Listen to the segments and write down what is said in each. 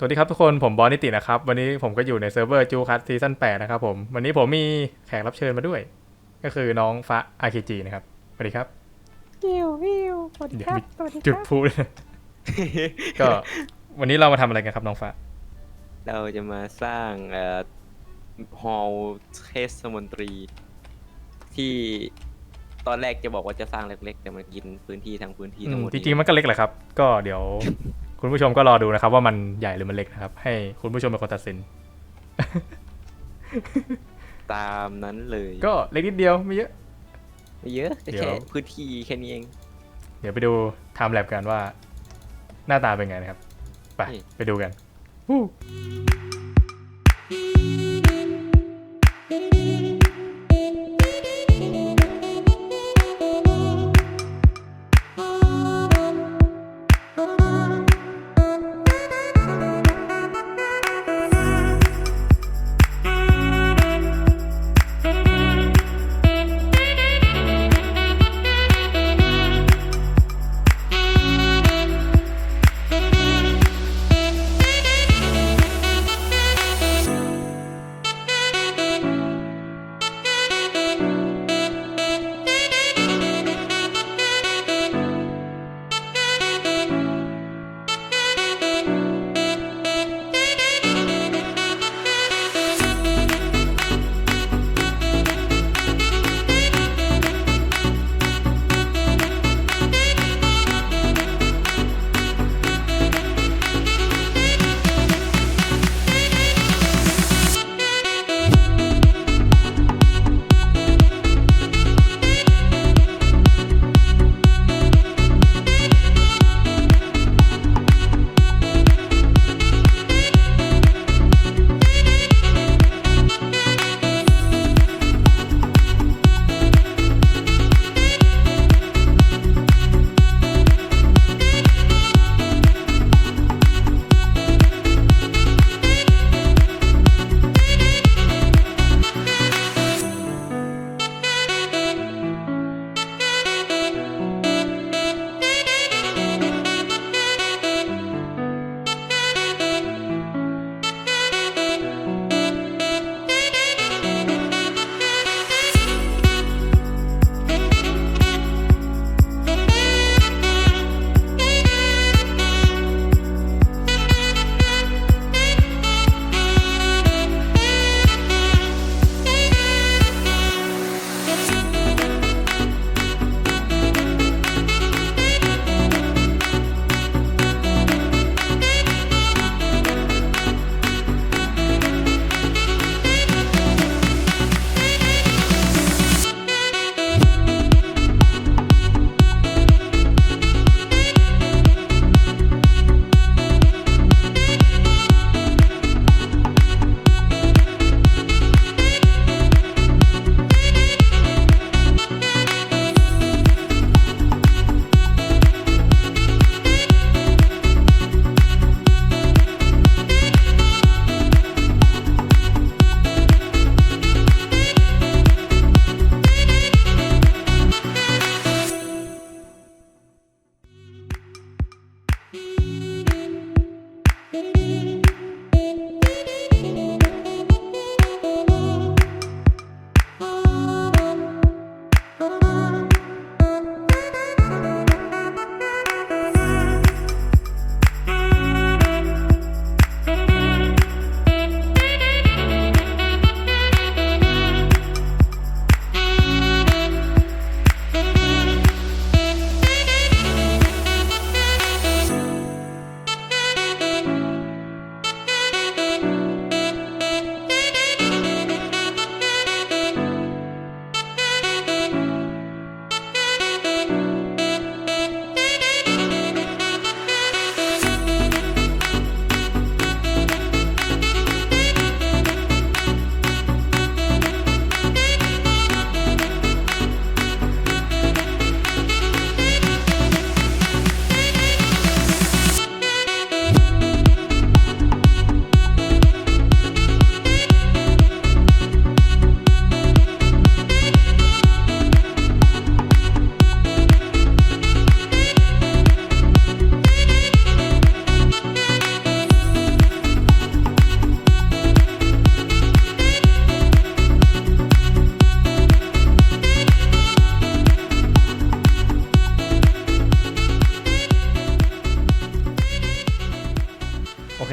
สวัสดีครับทุกคนผมบอสนิตินะครับ วันนี้ผมก็อยู่ในเซิร์ฟเวอร์จูคัสซีซั่น8นะครับผม วันนี้ผมมีแขกรับเชิญมาด้วย ก็คือน้องฟ้า RKG นะครับสวัสดีครับวิววิวสวัสดีครับเดี๋ยวสวัสดีจุดครับพูด ก็วันนี้เรามาทำอะไรกันครับน้องฟ้าเราจะมาสร้างเอ่อฮอลเทศมนตรี ที่ตอนแรกจะบอกว่าจะสร้างเล็กๆ แต่มันกินพื้นที่ทั้งพื้นที่อืทั้งมหมดจริงๆมันก็เล็กแหละครับ ก็เดี๋ยว คุณผู้ชมก็รอดูนะครับ ว่ามันใหญ่หรือมันเล็กนะครับ ให้คุณผู้ชมเป็นคนตัดสิน ตามนั้นเลยก็เล็กนิดเดียวไม่เยอะ ไม่เยอะเดี๋ยวแค่พื้นที่แค่นี้เอง เดี๋ยวไปดูไทม์แลปกันว่า หน้าตาเป็นไงนะครับ ไป นี่ ไปดูกันวู้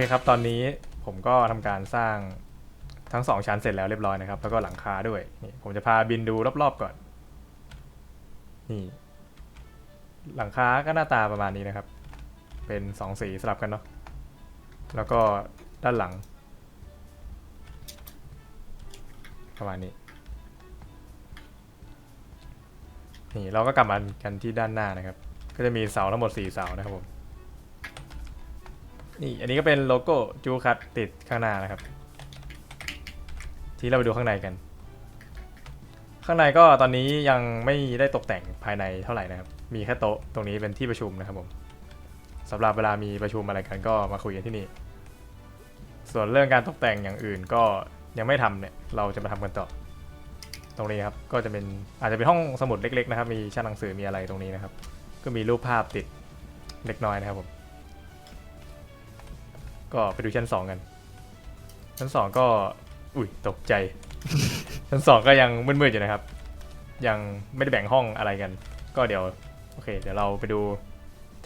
คครับ ตอนนี้ผมก็ทำการสร้างทั้งสองชั้นเสร็จแล้วเรียบร้อยนะครับ แล้วก็หลังคาด้วยนี่ผมจะพาบินดูรอบๆก่อน นี่ หลังคาก็หน้าตาประมาณนี้นะครับ เป็นสองสีสลับกันเนาะแล้วก็ด้านหลัง ประมาณนี้ นี่เราก็กลับมากันที่ด้านหน้านะครับ ก็จะมีเสาทั้งหมด4เสานะครับผม นี่อันนี้ก็เป็นโลโก้จูคัตติดข้างหน้านะครับ ที่เราไปดูข้างในกัน ข้างในก็ตอนนี้ยังไม่ได้ตกแต่งภายในเท่าไหร่นะครับ มีแค่โต๊ะตรงนี้เป็นที่ประชุมนะครับผมสำหรับเวลามีประชุมอะไรกันก็มาคุยกันที่นี่ ส่วนเรื่องการตกแต่งอย่างอื่นก็ยังไม่ทำเนี่ยเราจะมาทำกันต่อ ตรงนี้ครับก็จะเป็นอาจจะเป็นห้องสมุดเล็ก ๆ นะครับ มีชั้นหนังสือมีอะไรตรงนี้นะครับ ก็มีรูปภาพติดเล็กน้อยนะครับผม ก็ไปดูชั้นสองกัน ชั้นสองก็ อุ้ยตกใจ ชั้นสองก็ยังมืดๆอยู่นะครับ ยังไม่ได้แบ่งห้องอะไรกัน ก็เดี๋ยวโอเค เดี๋ยวเราไปดู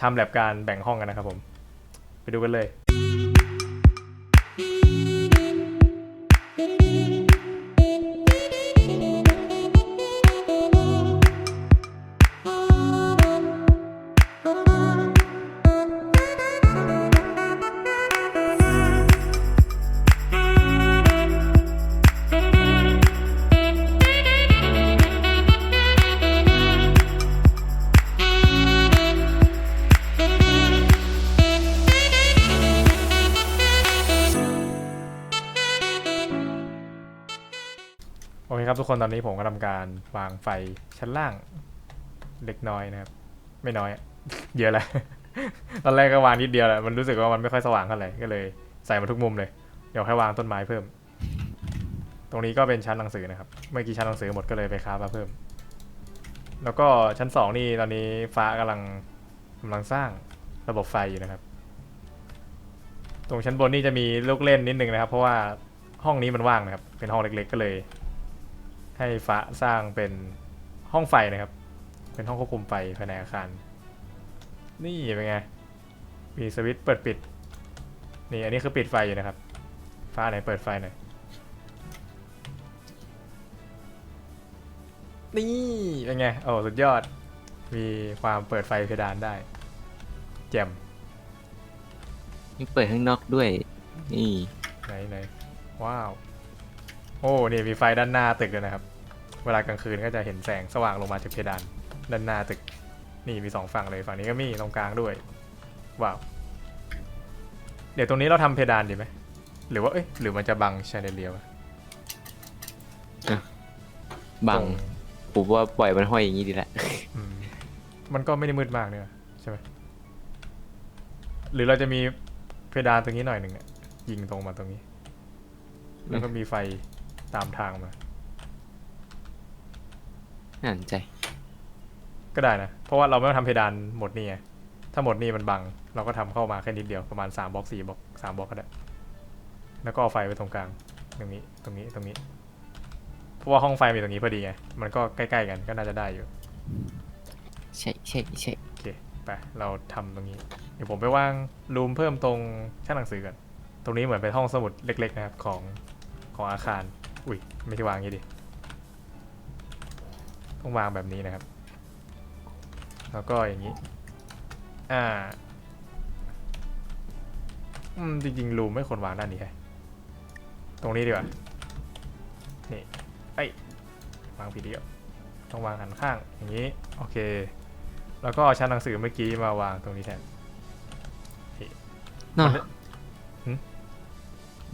ทำแลบการแบ่งห้องกันนะครับผม ไปดูกันเลย ครับทุกคนตอนนี้ผมก็ทำการวางไฟชั้นล่างเล็กน้อยนะครับ ไม่น้อย เยอะแล้วตอนแรกก็วางนิดเดียวแหละมันรู้สึกว่ามันไม่ค่อยสว่างเท่าไหร่ก็เลยใส่มาทุกมุมเลย เดี๋ยวแค่วางต้นไม้เพิ่ม ตรงนี้ก็เป็นชั้นหนังสือนะครับ เมื่อกี้ชั้นหนังสือหมดก็เลยไปค้ามาเพิ่ม แล้วก็ชั้นสองนี่ตอนนี้ฟ้ากำลังกำลังสร้างระบบไฟอยู่นะครับ ตรงชั้นบนนี่จะมีลูกเล่นนิดนึงนะครับ เพราะว่าห้องนี้มันว่างนะครับ เป็นห้องเล็ก ๆ ก็เลย ให้ฟ้าสร้างเป็นห้องไฟนะครับ เป็นห้องควบคุมไฟภายในอาคาร นี่เป็นไง มีสวิตช์เปิดปิด นี่อันนี้คือปิดไฟอยู่นะครับ ฟ้าไหนเปิดไฟหน่อย นี่เป็นไง โอ้สุดยอด มีความเปิดไฟเพดานได้ แจ่ม มีเปิดข้างนอกด้วย นี่ไหนไหนว้าว โอ้นี่มีไฟด้านหน้าตึกด้วยนะครับ เวลากลางคืนก็จะเห็นแสงสว่างลงมาจากเพดานด้านหน้าตึก นี่มีสองฝั่งเลยฝั่งนี้ก็มีตรงกลางด้วย ว้าว เดี๋ยวตรงนี้เราทำเพดานดีไหม หรือว่า เอ้ย หรือมันจะบังชาเดเลียวะบังตรผมว่าปล่อยมันห้อยอย่างนี้ดีละอืมมันก็ไม่ได้มืดมากเนี่ยใช่ไหมหรือเราจะมีเพดานตรงนี้หน่อยหนึ่งอะยิงตรงมาตรงนี้ แล้วก็มีไฟ ตามทางมา น่าสนใจ ก็ได้นะ เพราะว่าเราไม่ต้องทำเพดานหมดนี่ไงถ้าหมดนี่มันบัง เราก็ทำเข้ามาแค่นิดเดียวประมาณ3บล็อก4บล็อก3บล็อกก็ได้ แล้วก็เอาไฟไว้ตรงกลาง ตรงนี้ตรงนี้ตรงนี้ เพราะว่าห้องไฟมีตรงนี้พอดีไง มันก็ใกล้ๆกันก็น่าจะได้อยู่ ใช่ใช่ใช่โอเค ไป เราทำตรงนี้ เดี๋ยวผมไปวางรูมเพิ่มตรงชั้นหนังสือก่อน ตรงนี้เหมือนเป็นห้องสมุดเล็กๆนะครับของของอาคาร อุ้ยไม่ใช่วางอย่างนี้ดิต้องวางแบบนี้นะครับ แล้วก็อย่างนี้ อ่า อืมจริงๆรูมไม่ควรวางด้านนี้แฮะตรงนี้ดีกว่า นี่ ไอ้ยวางผิดเดียว ต้องวางหันข้าง อย่างนี้ โอเค แล้วก็เอาชั้นหนังสือเมื่อกี้มาวางตรงนี้แทนเนาะหืม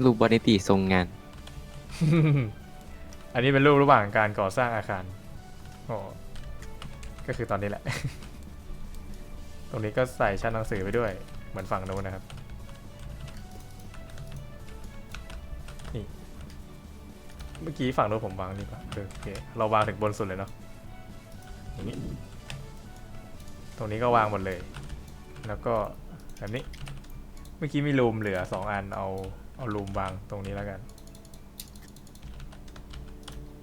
รูปวานิติทรงงาน อันนี้เป็นรูประหว่างการก่อสร้างอาคารโอ้ก็คือตอนนี้แหละ ตรงนี้ก็ใส่ชั้นหนังสือไปด้วย เหมือนฝั่งโน้นนะครับ นี่ เมื่อกี้ฝั่งโน้นผมวางนี่ปะโอเค เราวางถึงบนสุดเลยเนาะอย่างนี้ ตรงนี้ก็วางหมดเลย แล้วก็แบบนี้ เมื่อกี้มีรูมเหลือสองอัน เอา เอารูมวางตรงนี้แล้วกัน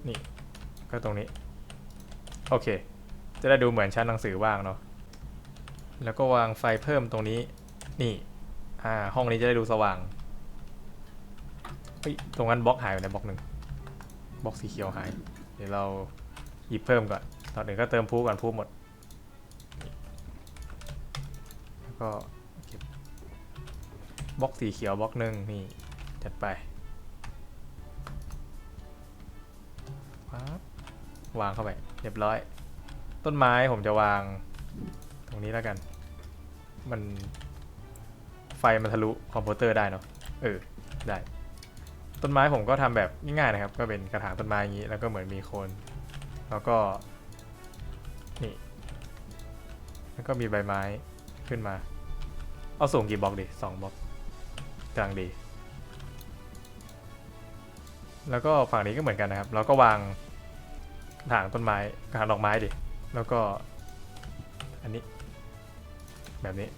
นี่ ก็ตรงนี้ โอเค จะได้ดูเหมือนชั้นหนังสือว่างเนาะ แล้วก็วางไฟเพิ่มตรงนี้ นี่ อ่า ห้องนี้จะได้ดูสว่าง เฮ้ย ตรงนั้นบล็อกหายไปไหนบล็อกหนึ่งบล็อกสีเขียวหาย เดี๋ยวเราหยิบเพิ่มก่อน ตอนอื่นก็เติมพูก่อนพูหมด แล้วก็บล็อกสีเขียวบล็อกหนึ่งนี่ จัดไป วางเข้าไปเรียบร้อย ต้นไม้ผมจะวาง ตรงนี้แล้วกัน มัน ไฟมันทะลุคอมพิวเตอร์ได้เนาะเออได้ ต้นไม้ผมก็ทำแบบง่ายๆนะครับ ก็เป็นกระถางต้นไม้อย่างนี้ แล้วก็เหมือนมีโคน แล้วก็นี่แล้วก็มีใบไม้ขึ้นมา เอาสูงกี่บล็อกดิสองบล็อกกลางดี แล้วก็ฝั่งนี้ก็เหมือนกันนะครับ เราก็วาง ถางต้นไม้กระถางดอกไม้ดิ แล้วก็ อันนี้ แบบนี้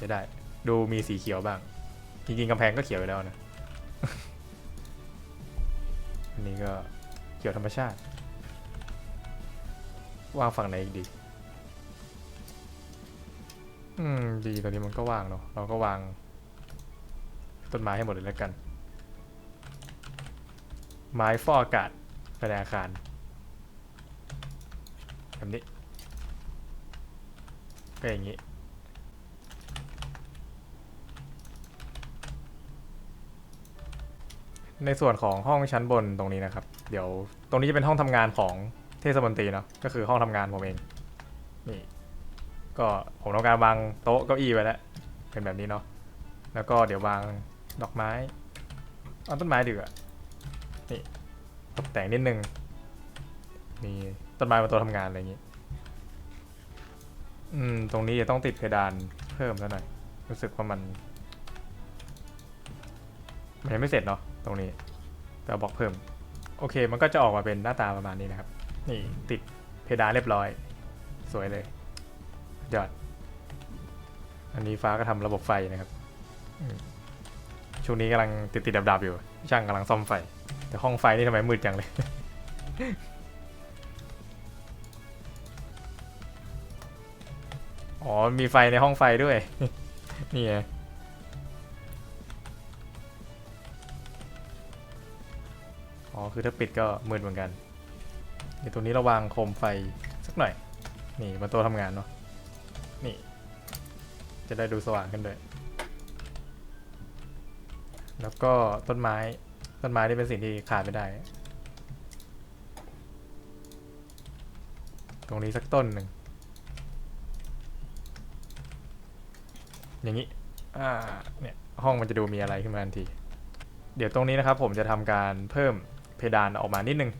จะได้ ดูมีสีเขียวบ้าง จริงๆกำแพงก็เขียวอยู่แล้วนะ อันนี้ก็เขียวธรรมชาติ วางฝั่งไหนอีกดี อืม ดีตอนนี้มันก็ว่างเนาะ เราก็วาง ต้นไม้ให้หมดเลยแล้วกัน ไม้ฟอกอากาศภายในอาคารแบบนี้ก็อย่างนี้ในส่วนของห้องชั้นบนตรงนี้นะครับ เดี๋ยวตรงนี้จะเป็นห้องทำงานของเทศมนตรีเนาะก็คือห้องทำงานผมเองนี่ก็ผมต้องการวางโต๊ะเก้าอี้ไว้แล้วเป็นแบบนี้เนาะแล้วก็เดี๋ยววางดอกไม้เอาต้นไม้ดีกว่า นี่ตกแต่งนิดนึงมีต้นไม้บนต๊ะทำงานอะไรอย่างนี้ อืม ตรงนี้จะต้องติดเพดานเพิ่มซะหน่อย รู้สึกว่ามัน มันยังไม่เสร็จเนาะตรงนี้แต่บอกเพิ่ม โอเค มันก็จะออกมาเป็นหน้าตาประมาณนี้นะครับ นี่ติดเพดานเรียบร้อย สวยเลยยอด อันนี้ฟ้าก็ทำระบบไฟนะครับช่วงนี้กำลังติดติดดับดับอยู่ ช่างกำลังซ่อมไฟ แต่ห้องไฟนี่ทำไมมืดจังเลย อ๋อ มีไฟในห้องไฟด้วย นี่ไงอ๋อ คือถ้าปิดก็มืดเหมือนกัน เดี๋ยวตรงนี้เราวางโคมไฟสักหน่อย นี่บนต๊ะทำงานเนาะ นี่ จะได้ดูสว่างขึ้นด้วย แล้วก็ต้นไม้ ต้นไม้นี่เป็นสิ่งที่ขาดไม่ได้ ตรงนี้สักต้นหนึ่ง อย่างนี้ อ่า เนี่ย ห้องมันจะดูมีอะไรขึ้นมาทันที เดี๋ยวตรงนี้นะครับผมจะทำการเพิ่มเพดานออกมานิดนึง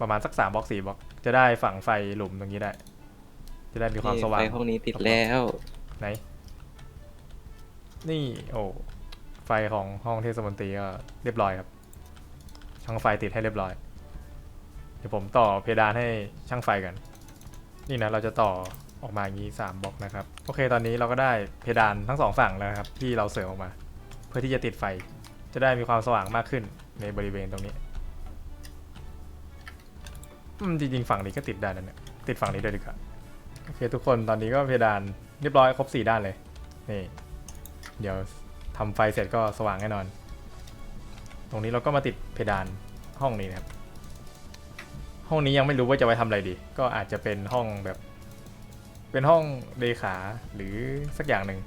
ประมาณสักสามบล็อกสี่บล็อก จะได้ฝังไฟหลุมตรงนี้ได้ จะได้มีความสว่างไฟห้องนี้ติดแล้ว ไหน นี่ โอ้ไฟของห้องเทศมนตรีก็เรียบร้อยครับ ช่างไฟติดให้เรียบร้อย เดี๋ยวผมต่อเพดานให้ช่างไฟกัน นี่นะเราจะต่อออกมาอย่างนี้3บล็อกนะครับ โอเคตอนนี้เราก็ได้เพดานทั้งสองฝั่งแล้วครับ ที่เราเสริมออกมา เพื่อที่จะติดไฟ จะได้มีความสว่างมากขึ้นในบริเวณตรงนี้อืมจริงๆฝั่งนี้ก็ติดได้นะเนี่ยติดฝั่งนี้ด้วยดีกว่าโอเคทุกคนตอนนี้ก็เพดานเรียบร้อยครบสี่ด้านเลยนี่เดี๋ยวทำไฟเสร็จก็สว่างแน่นอน ตรงนี้เราก็มาติดเพดานห้องนี้นะครับ ห้องนี้ยังไม่รู้ว่าจะไว้ทำอะไรดี ก็อาจจะเป็นห้องแบบ เป็นห้องเลขาหรือสักอย่างหนึ่ง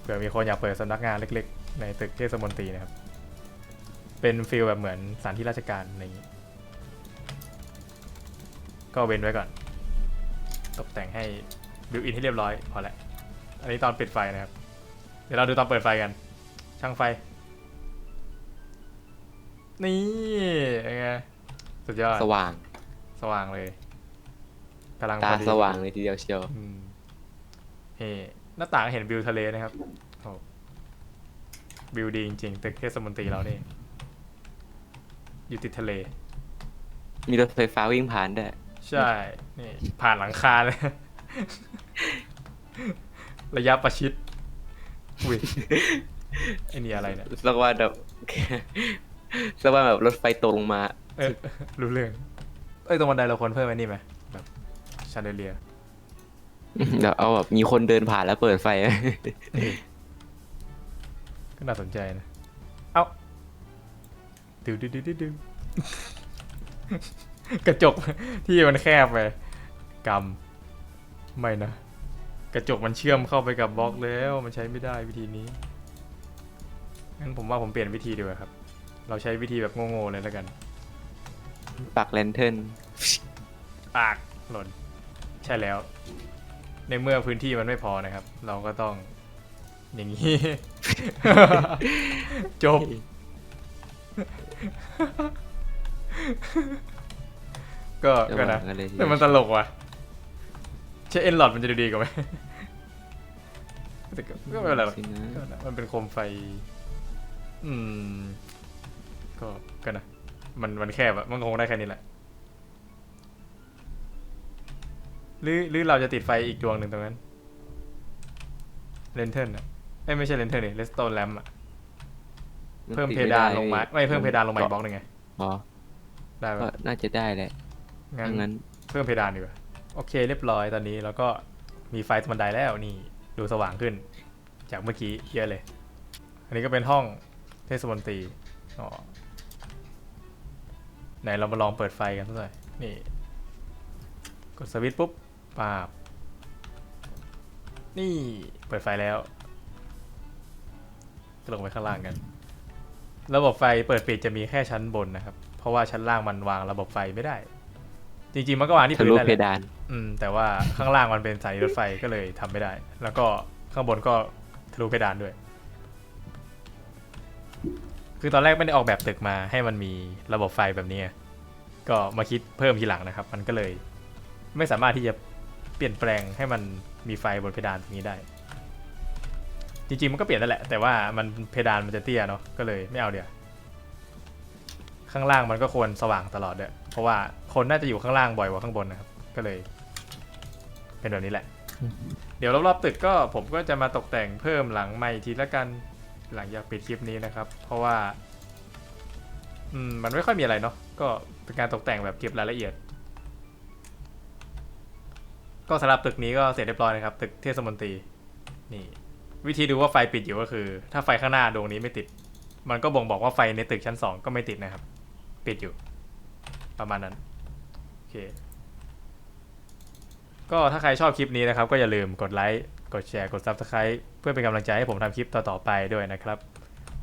เผื่อมีคนอยากเปิดสำนักงานเล็กๆ ในตึกเทศมนตรีนะครับ เป็นฟิลแบบเหมือนสถานที่ราชการอะไรอย่างนี้ ก็เว้นไว้ก่อน ตกแต่งให้บิวอินให้เรียบร้อยพอแล้วอันนี้ตอนปิดไฟนะครับ เดี๋ยวเราดูตอนเปิดไฟกัน ช่างไฟ นไงสุดยอดสว่างสว่างเลยกำลังตาพอดีสว่างเลยทีเดียวเชียวอืมเฮ้หน้าต่างเห็นวิวทะเลนะครับโอ้วิวดีจริงๆตึกเทศมนตรีเรานี่อยู่ติดทะเล มีรถไฟฟ้าวิ่งผ่านด้วยใช่ นี่ผ่านหลังคาเลย ระยะประชิดอุ้ยไอ้นี่อะไรเนี่ยสักว่าแบบ สักว่าแบบรถไฟตกลงมา เออรู้เรื่อง เอ้ยตรงบันไดเราควรเพิ่มไอ้นี่ไหมแบบชาเดเลียเดี๋ยวเอาแบบมีคนเดินผ่านแล้วเปิดไฟ ก็น่าสนใจนะ เอ้าดูดูดูดูดูกระจกที่มันแคบไปกำไม่นะ กระจกมันเชื่อมเข้าไปกับบล็อกแล้ว มันใช้ไม่ได้วิธีนี้งั้นผมว่าผมเปลี่ยนวิธีดีกว่าครับ เราใช้วิธีแบบโง่ๆเลยแล้วกัน ปักแลนเทิร์นปากหล่น ใช่แล้ว ในเมื่อพื้นที่มันไม่พอนะครับ เราก็ต้อง อย่างนี้ จบ ก็จะก็วานะงกันเลยทีแต่มันตลกว่ะใช้เอ็นหลอดมันจะดูดีกว่าไหมแต่ก็ก็ไม่เป็นไรหรอกสินะก็นะมันเป็นโคมไฟ อืม ก็ก็นะมันมันแคบอะมันคงได้แค่นี้แหละหรือหรือเราจะติดไฟอีกดวงหนึ่งตรงนั้นเลนเทิร์นอะเอ้ยไม่ใช่เลนเทิร์นนี่เลสโตนแลมอะมันเพิ่มติเพไดานลงมาไม่เพิ่มเพดานลงมาอีกบล็อกเหนึ่งไงอ๋อได้ก็ปะน่าจะได้แหละงั้นถ้างั้น เพิ่มเพดานดีกว่าโอเค เรียบร้อยตอนนี้แล้วก็มีไฟบันไดแล้วนี่ดูสว่างขึ้น จากเมื่อกี้เยอะเลย อันนี้ก็เป็นห้องเทศมนตรีอ๋อ ไหนเรามาลองเปิดไฟกันสักหน่อยนี่ กดสวิตช์ปุ๊บปาบ นี่เปิดไฟแล้วก็ลงไปข้างล่างกัน ระบบไฟเปิดปิดจะมีแค่ชั้นบนนะครับ เพราะว่าชั้นล่างมันวางระบบไฟไม่ได้ จริงๆมันก็วางที่ทะพื้ลุนได้เพแหละดานอืม แต่ว่าข้างล่างมันเป็นสายรถไฟก็เลยทำไม่ได้ แล้วก็ข้างบนก็ทะลุเพดานด้วย คือตอนแรกไม่ได้ออกแบบตึกมาให้มันมีระบบไฟแบบนี้ก็มาคิดเพิ่มทีหลังนะครับ มันก็เลย ไม่สามารถที่จะเปลี่ยนแปลงให้มันมีไฟบนเพดานตรงนี้ได้ จริงๆมันก็เปลี่ยนได้แหละ แต่ว่ามันเพดานมันจะเตี้ยเนาะก็เลยไม่เอาเดี๋ยวข้างล่างมันก็ควรสว่างตลอดด้วยเพราะว่าคนน่าจะอยู่ข้างล่างบ่อยกว่าข้างบนนะครับ ก็เลย เป็นแบบนี้แหละ เดี๋ยวรอบๆตึกก็ผมก็จะมาตกแต่งเพิ่มหลังใหม่ทีละกัน หลังจากปิดคลิปนี้นะครับ เพราะว่าอืมมันไม่ค่อยมีอะไรเนาะก็เป็นการตกแต่งแบบเก็บรายละเอียด ก็สำหรับตึกนี้ก็เสร็จเรียบร้อยนะครับ ตึกเทศมนตรีนี่ วิธีดูว่าไฟปิดอยู่ก็คือ ถ้าไฟข้างหน้าดวงนี้ไม่ติด มันก็บ่งบอกว่าไฟในตึกชั้นสองก็ไม่ติดนะครับ ปิดอยู่ ประมาณนั้นโอเคก็ถ้าใครชอบคลิปนี้นะครับ ก็อย่าลืมกดไลค์ กดแชร์ กด Subscribe เพื่อเป็นกำลังใจให้ผมทำคลิปต่อๆไปด้วยนะครับ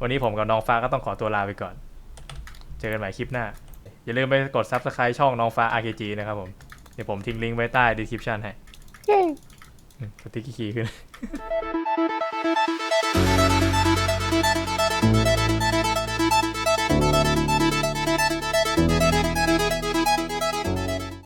วันนี้ผมกับน้องฟ้าก็ต้องขอตัวลาไปก่อน เจอกันใหม่คลิปหน้า อย่าลืมไปกด Subscribe ช่องน้องฟ้า RKG นะครับผม เดี๋ยวผมทิ้งลิงก์ไว้ใต้ description ให้เย้อืมสติ๊กกี้คีย์ขึ้น